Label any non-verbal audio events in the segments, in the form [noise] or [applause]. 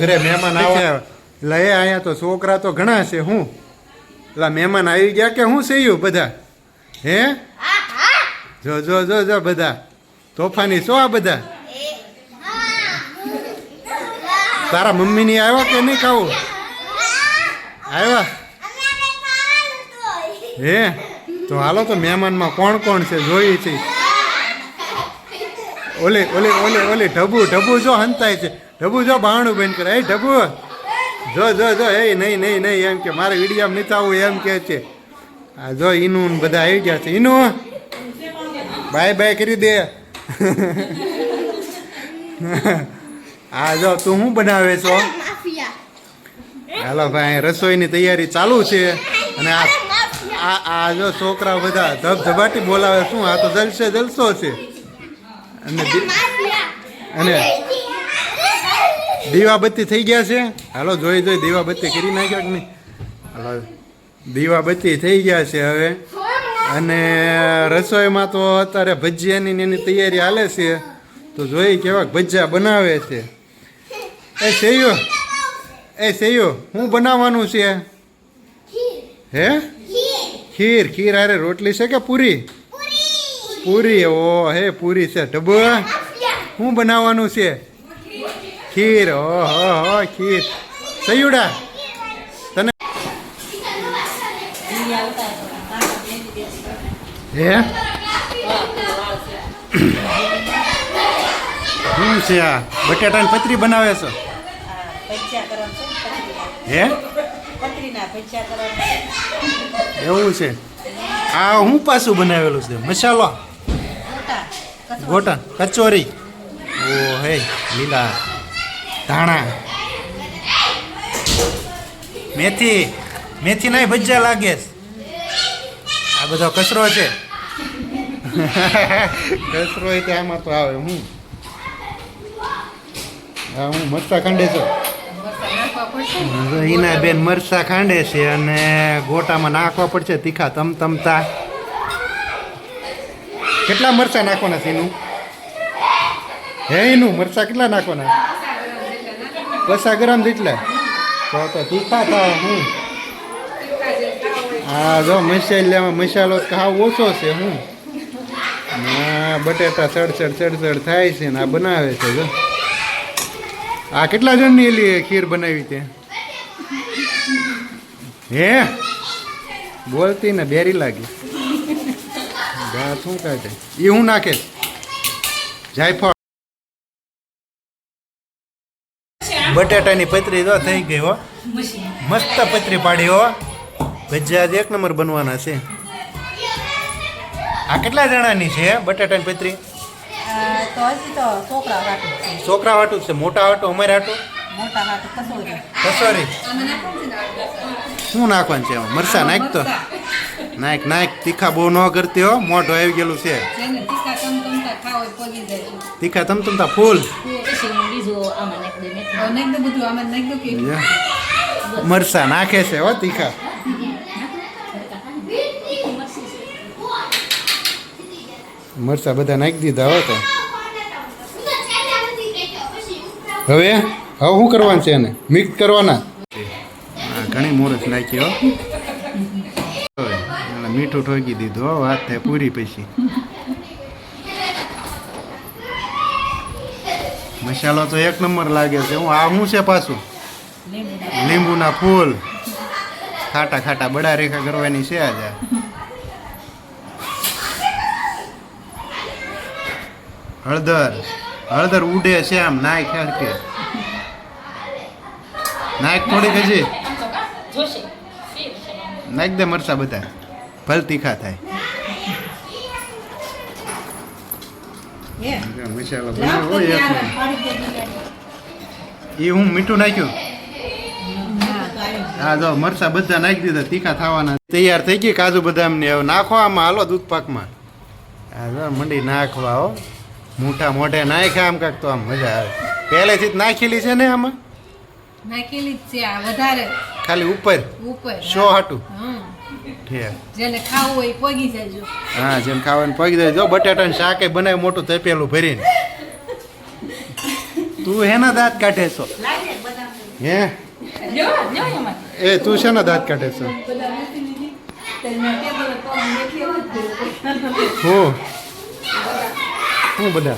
ઘરે મહેમાન આવ્યા એ અહીંયા તો છોકરા તો ઘણા છે હું? એટલે મહેમાન આવી ગયા કે હું સૈયું બધા? હે? જો જો જો જો બધા. તોફાની શું આ બધા? તારા મમ્મીની આવ્યા કે નહીં ખાવું? આવ્યા? હે? તો હાલો તો મહેમાનમાં કોણ કોણ છે? જોઈ છે. ઓલે ઓલે ઓલે ઓલે ઢબુ ઢબુ જો હંતાય છે. ઢબુ જો બાણું બંધ કરે. એ ઢબુ. જો જો જો એ નહીં નહીં નહીં એમ કે મારે વિડીયામાં નીતાવું એમ કે છે. આ જો ઈનું બધા આવી ગયા છે. ઈનું બાય બાય કરી દે. આ જો તું શું બનાવે છો? હાલો ભાઈ રસોઈની તૈયારી ચાલુ છે. અને આ આ આ જો છોકરા બધા ધબધબાટી બોલાવે શું આ તો જલસે જલસો છે. અને દી- અને દીવાબત્તી થઈ ગયા છે. હાલો જોઈ જોઈ દીવાબત્તી કરી નાખ્યા કે નહીં? હાલો દીવાબત્તી થઈ ગયા છે હવે. અને રસોઈમાં તો અત્યારે ભજીયાની એની તૈયારી હાલે છે. તો જોઈ કેવા ભજીયા બનાવે છે. એ સૈયો એ સૈયો હું બનાવવાનું છે? હે? ખીર. ખીર હારે રોટલી છે કે પૂરી? પૂરી, ઓ, હે, પૂરી છે. ડબ્બો? શું બનાવવાનું છે? ખીર, ઓ, હો ખીર. સયુડા, તને હે? શું છે આ? બટાટાની પતરી બનાવે છો? હે? એવું છે? આ હું પાછું બનાવેલું છે? મસાલો? મોટા ગોટા કચોરી. ઓ, હે, લીલા ધાણા. મેથી મેથી નહીં, ભજીયા લાગે આ બધો કચરો છે. [laughs] કચરો એ આમાં તો આવે, હું. હા મરચા ખાંડે છું. એના બેન મરચા ખાંડે છે અને ગોટામાં નાખવા પડશે તીખા તમ તમતા કેટલા મરચા નાખવાના છે એનું હે એનું મરચા કેટલા નાખવાના? પચાસ ગ્રામ જેટલા? તો તો તીખા ખાવા હું. હા જો મસાલામાં મસાલો ખાવ ઓછો છે હું. ના બટેટા સડસડ સડસડ થાય છે ને આ બનાવે છે જો. આ કેટલા જણની એલી ખીર બનાવી તે? હે? બોલતી ને બેરી લાગી. શું કાઢે એ હું નાખે. જાયફળ. બટાટાની પતરી તો થઈ ગઈ હો. મસ્ત પતરી પાડી હો. ભજીયા એક નંબર બનવાના છે. આ કેટલા જણાની છે બટાટાની પતરી? છોકરા વાટું છે મોટા વાટું અમારે વાટું? કસોરી શું નાખવાનું છે મરસા નાખ તો. નાખ નાખ તીખા બહુ ન કરતી હો મોઢો આવી ગયેલું છે. તીખા તમ તમતા ફૂલ. મરસા નાખે છે હો તીખા. મરસા બધા નાખી દીધા હો તો. હવે હવે શું કરવાનું છે એને? મિક્સ કરવાના? ઘણી મોરસ નાખી હો. મીઠું ઠોકી દીધું હો વાત થાય પૂરી પછી. મસાલો તો એક નંબર લાગે છે. હું આ શું છે પાછું? લીંબુના ફૂલ. ખાટા ખાટા બડા રેખા કરવાની છે આજે. હળદર. હળદર ઉડે છે આમ નાય ખેડકે નાયક થોડીક હજી. નાખ દે મરસા બધા. ભલ તીખા થાય. હોય. એ હું મીઠું નાખ્યું? હા જો મરચા બધા નાખી દીધા તીખા થવાના. તૈયાર થઈ ગઈ કાજુ બદામ ને હવે નાખો આમાં હાલો દૂધ પાકમાં. હા જો મંડી નાખવા હો. મોટા મોઢે નાખ્યા આમ કાંક તો આમ મજા આવે. પહેલેથી જ નાખેલી છે ને આમાં? નાખેલી જ છે આ વધારે. ખાલી ઉપર? ઉપર શો હાટું? જેને ખાવું હોય પગી જાય હા જેમ ખાવાનું પગી બટાટાનું શાકે બનાવી મોટું તપેલું ભરીને. તું હેના દાંત કાઢે છો? હે? એ તું શેના દાંત કાઢે છો? હું. હું બધા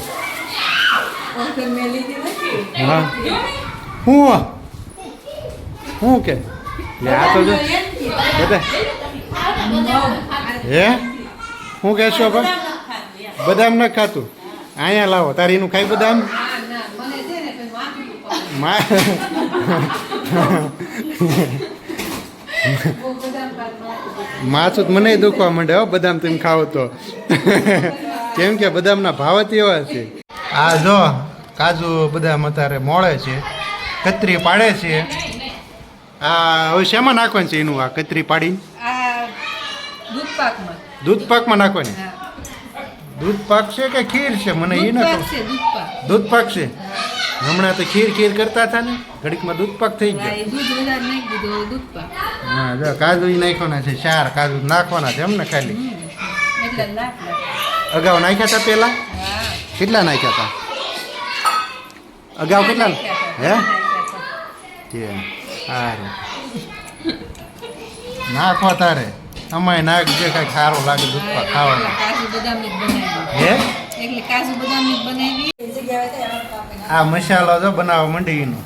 હા. હું? હું કે? આ તો જો. હે? શું કહેશો પણ? બદામ ન ખાતું. અહીંયા લાવો, તારી એનું ખાઈ બદામ? માછું મને દુખવા માંડે, હો, બદામ તમે ખાવ તો. કેમ કે બદામના ભાવ જ એવા છે. આ જો, કાજુ બદામ અત્યારે મોળે છે, કતરી પાડે છે. આ હવે શેમાં નાખવાનું છે એનું આ કતરી પાડી દૂધ પાકમાં. દૂધ પાકમાં નાખવાની? દૂધ પાક છે કે ખીર છે? મને એ ના છે દૂધ પાક. છે? હમણાં તો ખીર ખીર કરતા હતા ને. ઘડીકમાં દૂધ પાક થઈ ગયો. હા જો કાજુ નાખવાના છે ચાર કાજુ નાખવાના છે એમને ખાલી. અગાઉ નાખ્યા હતા પેલા? કેટલા નાખ્યા હતા અગાઉ કેટલા? હે? સારું. નાખવા તારે. અમાય નાખ જે કાંઈ સારું લાગે દૂધ ખાવાનું. કાજુ બદામ જ બનાવી. હે? આ મસાલો જો બનાવવા માંડી એનો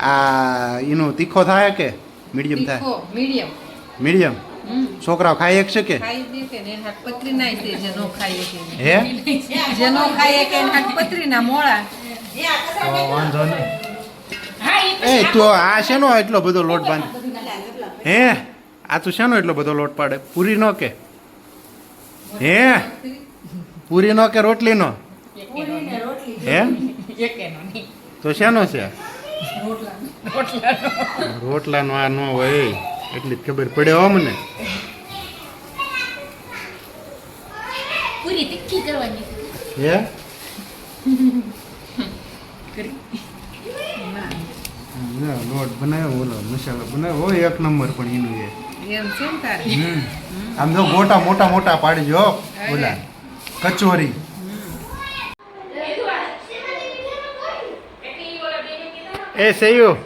આ એનું તીખો થાય કે મીડિયમ થાય? મીડિયમ. મીડિયમ? છોકરાઓ ખાઈ એક છે કે? ખાઈ દે કે પતરી નાય છે જે ખાઈ કે હે? જે ખાઈ કે પતરી ના મોળા. વાંધો નહીં. એ તો આ શેનો એટલો બધો લોટ બાંધ હે? આ તું શેનો એટલો બધો લોટ પાડે? પૂરી નો કે? હે? પૂરી નો કે રોટલી નો? હે? તો શેનો છે? રોટલાનો. આ નો હોય એટલી જ ખબર પડે હો મને. પૂરી તીખી કરવાની હે? ના, લોટ બનાવ્યો ઓલો મસાલો બનાવ્યો. હોય એક નંબર પણ એનું એ. એમ છે ને તારે? આમ જો મોટા મોટા મોટા પાડી જો ઓલા. કચોરી. એ સૈયુ.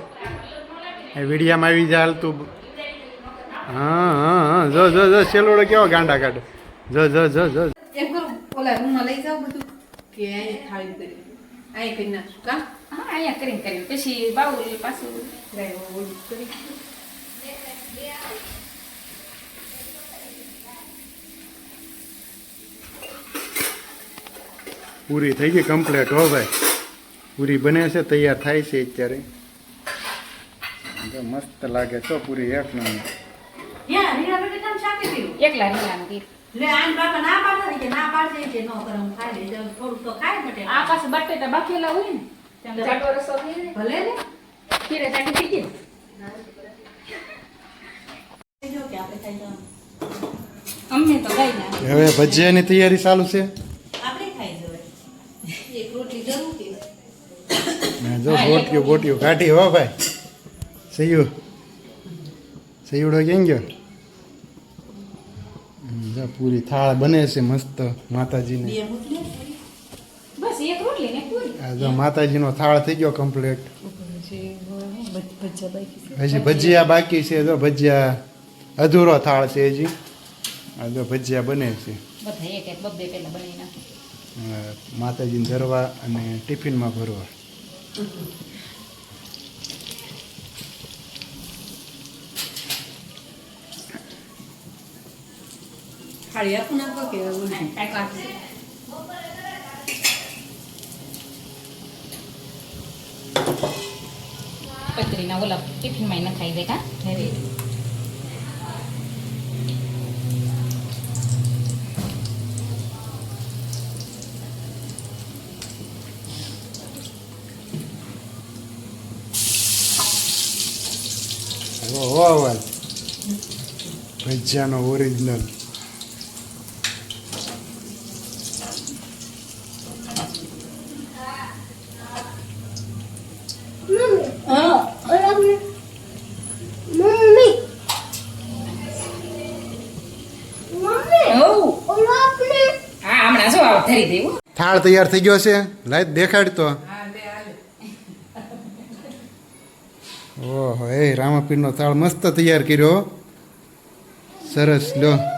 એ વિડીયામાં આવી જા હાલતું હા હા હા. જો જો જો સેલોડો કેવો ગાંડા કાઢે. જો જો જો જો. એમ કરું ઓલા રૂમમાં લઈ જાવ બધું. કે થાળી કરી અહીં કરી નાખશું કા હા અહીંયા કરીને કરીને પછી બાઉલ પાછું ઓલું કરી પૂરી થઈ ગઈ કમ્પ્લીટ હો ભાઈ. પૂરી બને છે તૈયાર થાય છે અત્યારે. મસ્ત લાગે તો પૂરી એક નંબર. એકલા ગીત આ પાસે બટેટા બાફેલા હોય ને ત્યાં રસો ભલે ને. ખીરે ચાટી થઈ જાય અમને તો ગઈ ના હવે ભજીયાની તૈયારી ચાલુ છે? જો ગોટ્યું ગોટ્યું કાઢી હો ભાઈ. સૈયું સૈયુડો કેમ ગયો? પૂરી થાળ બને છે મસ્ત માતાજીને. બસ એક રોટલી ને પૂરી. આ માતાજીનો થાળ થઈ ગયો કમ્પ્લીટ હજી ભજીયા બાકી છે જો ભજીયા અધૂરો થાળ છે હજી. આ જો ભજીયા બને છે. માતાજીને ધરવા અને ટિફિનમાં ભરવા. થાળી આપું નાખો કે ઓલું? કાંઈક આપશે. પતરીના ઓલા ટિફિનમાં ન ખાઈ દે કા ભજીયાનો ઓરિજિનલ હા હમણાં જો આવો ધરી દેવું થાળ તૈયાર થઈ ગયો છે. લાઈ દેખાડ તો. લે ઓહો એ રામાપીરનો થાળ મસ્ત તૈયાર કર્યો. સરસ લ્યો.